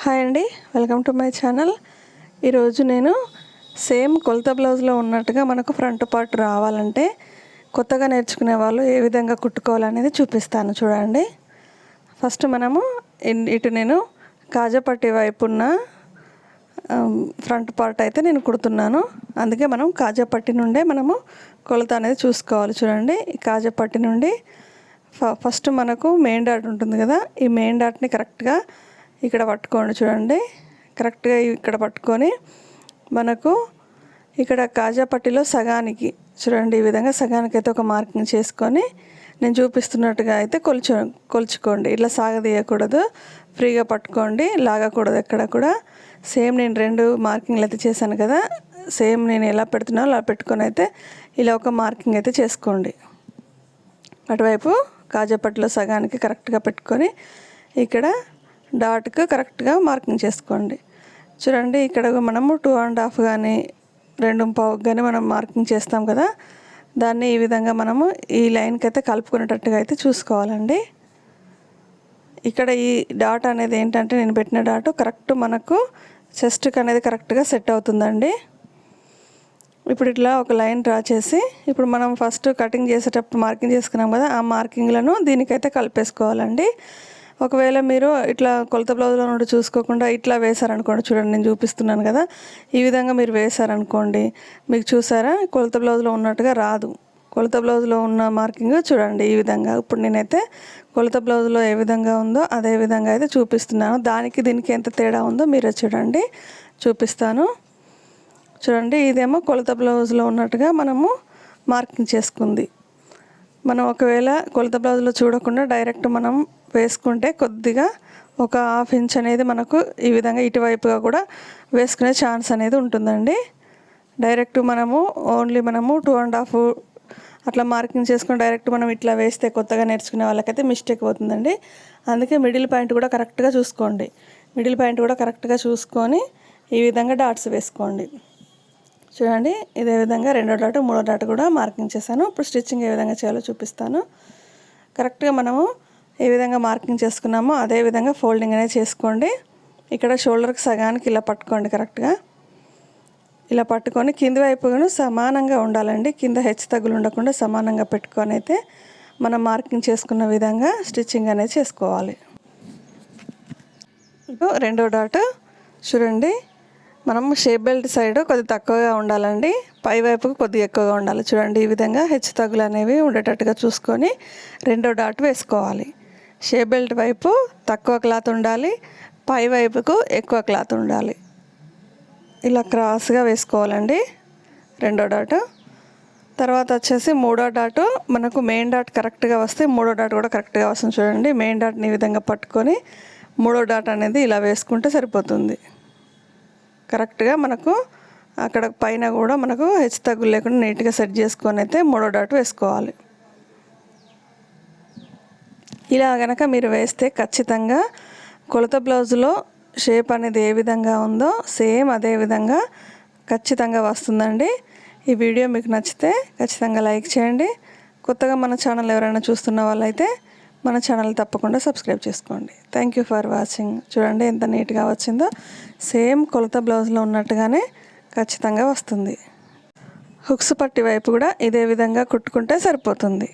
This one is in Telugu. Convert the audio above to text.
హాయ్ అండి వెల్కమ్ టు మై ఛానల్. ఈరోజు నేను సేమ్ కొలత బ్లౌజ్లో ఉన్నట్టుగా మనకు ఫ్రంట్ పార్ట్ రావాలంటే కొత్తగా నేర్చుకునే వాళ్ళు ఏ విధంగా కుట్టుకోవాలనేది చూపిస్తాను చూడండి. ఫస్ట్ మనము ఇటు నేను కాజపట్టి వైపు ఉన్న ఫ్రంట్ పార్ట్ అయితే నేను కుడుతున్నాను. అందుకే మనం కాజపట్టి నుండే మనము కొలత అనేది చూసుకోవాలి చూడండి. ఈ కాజపట్టి నుండి ఫ- ఫస్ట్ మనకు మెయిన్ డాట్ ఉంటుంది కదా ఈ మెయిన్ డాట్ని కరెక్ట్గా ఇక్కడ పట్టుకోండి చూడండి. కరెక్ట్గా ఇక్కడ పట్టుకొని మనకు ఇక్కడ కాజాపట్టిలో సగానికి చూడండి ఈ విధంగా సగానికి అయితే ఒక మార్కింగ్ చేసుకొని నేను చూపిస్తున్నట్టుగా అయితే కొలుచు కొలుచుకోండి. ఇట్లా సాగదీయకూడదు. ఫ్రీగా పట్టుకోండి. లాగకూడదు ఎక్కడ కూడా. సేమ్ నేను రెండు మార్కింగ్లు అయితే చేశాను కదా. సేమ్ నేను ఎలా పెడుతున్నానో అలా పెట్టుకొని అయితే ఇలా ఒక మార్కింగ్ అయితే చేసుకోండి. అటువైపు కాజాపట్టిలో సగానికి కరెక్ట్గా పెట్టుకొని ఇక్కడ డాట్కు కరెక్ట్గా మార్కింగ్ చేసుకోండి. చూడండి ఇక్కడ మనము టూ అండ్ హాఫ్ కానీ రెండు పావు కానీ మనం మార్కింగ్ చేస్తాం కదా దాన్ని ఈ విధంగా మనము ఈ లైన్కి అయితే కలుపుకునేటట్టుగా అయితే చూసుకోవాలండి. ఇక్కడ ఈ డాట్ అనేది ఏంటంటే నేను పెట్టిన డాట్ కరెక్ట్ మనకు చెస్ట్కి అనేది కరెక్ట్గా సెట్ అవుతుందండి. ఇప్పుడు ఇట్లా ఒక లైన్ డ్రా చేసి ఇప్పుడు మనం ఫస్ట్ కటింగ్ చేసేటప్పుడు మార్కింగ్ చేసుకున్నాం కదా ఆ మార్కింగ్లను దీనికైతే కలిపేసుకోవాలండి. ఒకవేళ మీరు ఇట్లా కొలత బ్లౌజ్లో నుండి చూసుకోకుండా ఇట్లా వేశారనుకోండి చూడండి నేను చూపిస్తున్నాను కదా ఈ విధంగా మీరు వేశారనుకోండి మీకు చూసారా? కొలత బ్లౌజ్లో ఉన్నట్టుగా రాదు. కొలత బ్లౌజ్లో ఉన్న మార్కింగ్ చూడండి ఈ విధంగా. ఇప్పుడు నేనైతే కొలత బ్లౌజ్లో ఏ విధంగా ఉందో అదే విధంగా అయితే చూపిస్తున్నాను. దానికి దీనికి ఎంత తేడా ఉందో మీరే చూడండి చూపిస్తాను. చూడండి ఇదేమో కొలత బ్లౌజ్లో ఉన్నట్టుగా మనము మార్కింగ్ చేసుకుంది. మనం ఒకవేళ కొలత బ్లౌజ్లో చూడకుండా డైరెక్ట్ మనం వేసుకుంటే కొద్దిగా ఒక హాఫ్ ఇంచ్ అనేది మనకు ఈ విధంగా ఇటువైపుగా కూడా వేసుకునే ఛాన్స్ అనేది ఉంటుందండి. డైరెక్ట్ మనము ఓన్లీ మనము టూ అండ్ హాఫ్ అట్లా మార్కింగ్ చేసుకుని డైరెక్ట్ మనం ఇట్లా వేస్తే కొత్తగా నేర్చుకునే వాళ్ళకైతే మిస్టేక్ అవుతుందండి అందుకే మిడిల్ పాయింట్ కూడా కరెక్ట్గా చూసుకోండి. మిడిల్ పాయింట్ కూడా కరెక్ట్గా చూసుకొని ఈ విధంగా డాట్స్ వేసుకోండి. చూడండి ఇదే విధంగా రెండో డాట్ మూడో డాట్ కూడా మార్కింగ్ చేశాను. ఇప్పుడు స్టిచ్చింగ్ ఏ విధంగా చేయాలో చూపిస్తాను. కరెక్ట్గా మనము ఏ విధంగా మార్కింగ్ చేసుకున్నామో అదే విధంగా ఫోల్డింగ్ అనేది చేసుకోండి. ఇక్కడ షోల్డర్కి సగానికి ఇలా పట్టుకోండి కరెక్ట్గా. ఇలా పట్టుకొని కింది వైపును సమానంగా ఉండాలండి. కింద హెచ్చు తగ్గులు ఉండకుండా సమానంగా పెట్టుకొని అయితే మనం మార్కింగ్ చేసుకున్న విధంగా స్టిచ్చింగ్ అనేది చేసుకోవాలి. ఇప్పుడు రెండో డాట్ చూడండి. మనం షేప్ బెల్ట్ సైడ్ కొద్ది తక్కువగా ఉండాలండి. పై వైపుకు కొద్దిగా ఎక్కువగా ఉండాలి. చూడండి ఈ విధంగా హెచ్చు తగ్గులు అనేవి ఉండేటట్టుగా చూసుకొని రెండో డాట్ వేసుకోవాలి. షేబెల్ట్ బెల్ట్ వైపు తక్కువ క్లాత్ ఉండాలి పై వైపుకు ఎక్కువ క్లాత్ ఉండాలి. ఇలా క్రాస్గా వేసుకోవాలండి రెండో డాట్. తర్వాత వచ్చేసి మూడో డాట్ మనకు మెయిన్ డాట్ కరెక్ట్గా వస్తే మూడో డాట్ కూడా కరెక్ట్గా వస్తుంది చూడండి. మెయిన్ డాట్ని ఈ విధంగా పట్టుకొని మూడో డాట్ అనేది ఇలా వేసుకుంటే సరిపోతుంది. కరెక్ట్గా మనకు అక్కడ పైన కూడా మనకు హెచ్చు తగ్గులు లేకుండా నీట్గా సెట్ చేసుకొని అయితే మూడో డాట్ వేసుకోవాలి. ఇలా గనక మీరు వేస్తే ఖచ్చితంగా కొలత బ్లౌజ్లో షేప్ అనేది ఏ విధంగా ఉందో సేమ్ అదే విధంగా ఖచ్చితంగా వస్తుందండి. ఈ వీడియో మీకు నచ్చితే ఖచ్చితంగా లైక్ చేయండి. కొత్తగా మన ఛానల్ ఎవరైనా చూస్తున్న వాళ్ళైతే మన ఛానల్ తప్పకుండా సబ్స్క్రైబ్ చేసుకోండి. థ్యాంక్ యూ ఫర్ వాచింగ్ చూడండి ఎంత నీట్గా వచ్చిందో. సేమ్ కొలత బ్లౌజ్లో ఉన్నట్టుగానే ఖచ్చితంగా వస్తుంది. హుక్స్ పట్టి వైపు కూడా ఇదే విధంగా కుట్టుకుంటే సరిపోతుంది.